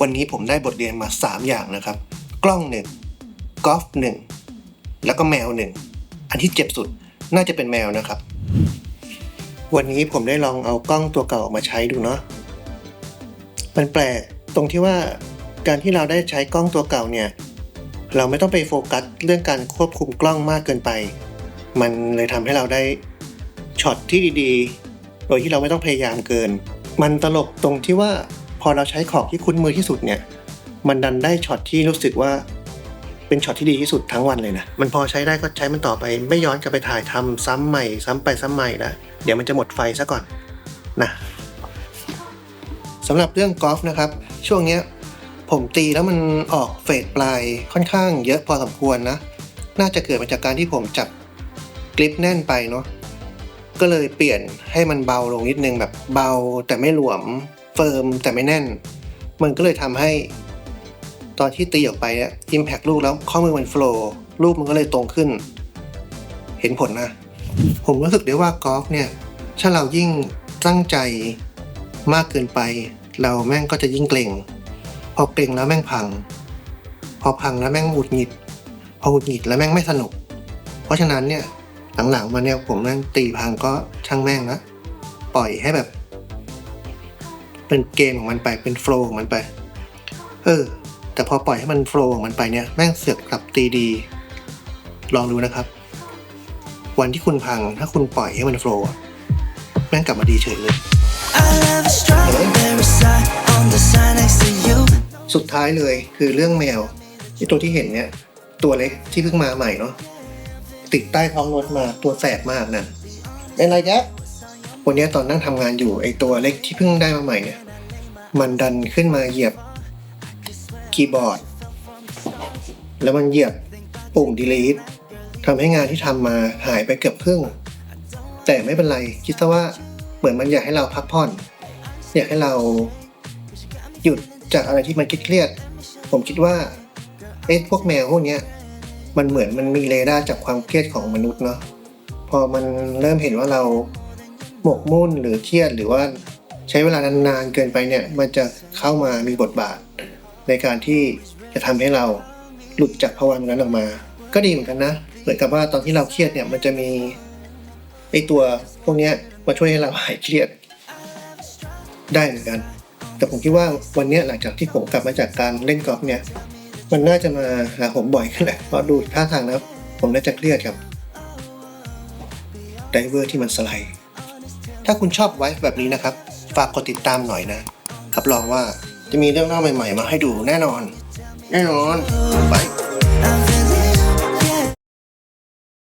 วันนี้ผมได้บทเรียนมา 3 อย่างนะครับ กล้องหนึ่งกอล์ฟหนึ่งแล้วก็แมวหนึ่งอันที่เจ็บสุดน่าจะเป็นแมวนะครับ วันนี้ผมได้ลองเอากล้องตัวเก่าออกมาใช้ดูเนาะมันแปลกตรงที่ว่าการที่เราได้ใช้กล้องตัวเก่าเนี่ย เราไม่ต้องไปโฟกัสเรื่องการควบคุมกล้องมากเกินไป มันเลยทำให้เราได้ช็อตที่ดีๆ โดยที่เราไม่ต้องพยายามเกิน มันตลกตรงที่ว่า พอเราใช้ของที่คุ้นมือที่สุดเนี่ย มันดันได้ช็อตที่รู้สึกว่าเป็นช็อตที่ดีที่สุดทั้งวันเลยนะ มันพอใช้ได้ก็ใช้มันต่อไป ไม่ย้อนกลับไปถ่ายทำซ้ำใหม่ ซ้ำไปซ้ำใหม่ละเดี๋ยวมันจะหมดไฟซะก่อนนะสำหรับเรื่องกอล์ฟนะครับ ช่วงเนี้ยผมตีแล้วมันออกเฟดปลายค่อนข้างเยอะพอสมควรนะ น่าจะเกิดมาจากการที่ผมจับกริปแน่นไปเนาะก็เลยเปลี่ยนให้มันเบาลงนิดนึงแบบเบาแต่ไม่หลวม เฟิร์มแต่ไม่แน่น มันก็เลยทำให้ ตอนที่ตีออกไปเนี่ยอิมแพคลูกแล้วข้อมือมันโฟล์ลูกมันก็เลยตรงขึ้น เห็นผลนะ ผมรู้สึกได้ว่ากอล์ฟเนี่ย ถ้าเรายิ่งตั้งใจมากเกินไป เราแม่งก็จะยิ่งเกรงพอเกรงแล้วแม่งพัง พอพังแล้วแม่งหงุดหงิด พอหงุดหงิดแล้วแม่งไม่สนุก เพราะฉะนั้นเนี่ยหลังๆมาเนี่ยผมแม่งตีพังก็ช่างแม่งนะปล่อยให้แบบ เป็นเกมของมันไปเป็นโฟล์ของมันไป เออ แต่พอปล่อยให้มันโฟล์ของมันไปเนี่ยแม่งเสือกกลับตีดี ลองดูนะครับ วันที่คุณพังถ้าคุณปล่อยให้มันโฟล์แม่งกลับมาดีเฉยเลย สุดท้ายเลยคือเรื่องแมวที่ตัวที่เห็นเนี่ยตัวเล็กที่เพิ่งมาใหม่เนาะติดใต้ท้องรถมาตัวแสบมากนะเป็นไรจ๊ วันนี้ตอนนั่งทำงานอยู่ไอตัวเล็กที่เพิ่งได้มาใหม่เนี่ย มันดันขึ้นมาเหยียบคีย์บอร์ด แล้วมันเหยียบปุ่ม delete ทำให้งานที่ทำมาหายไปเกือบครึ่ง แต่ไม่เป็นไร คิดซะว่าเหมือนมันอยากให้เราพักผ่อน อยากให้เราหยุดจากอะไรที่มันเครียด ผมคิดว่าไอ้พวกแมวพวกเนี้ยมันเหมือนมันมีเรดาร์จากความเครียดของมนุษย์เนาะพอมันเริ่มเห็นว่าเรา หมกมุ่นหรือเครียดหรือว่าใช้เวลานานๆเกินไปเนี่ยมันจะเข้ามามีบทบาท ในการที่จะทำให้เราหลุดจากภาวะนั้นออกมา ก็ดีเหมือนกันนะเหมือนกับว่าตอนที่เราเครียดเนี่ยมันจะมีไอตัวพวกนี้มาช่วยให้เราหายเครียดได้เหมือนกัน แต่ผมคิดว่าวันนี้หลังจากที่ผมกลับมาจากการเล่นกอล์ฟเนี่ย มันน่าจะมาหาผมบ่อยขึ้นแหละเพราะดูท่าทางแล้วผมน่าจะเครียดครับไดเวอร์ที่มันสไลด์ ถ้าคุณชอบไว้แบบนี้นะครับ ฝากกดติดตามหน่อยนะ รับรองว่าจะมีเรื่องเล่าใหม่ ๆ มาให้ดูแน่นอน แน่นอนไป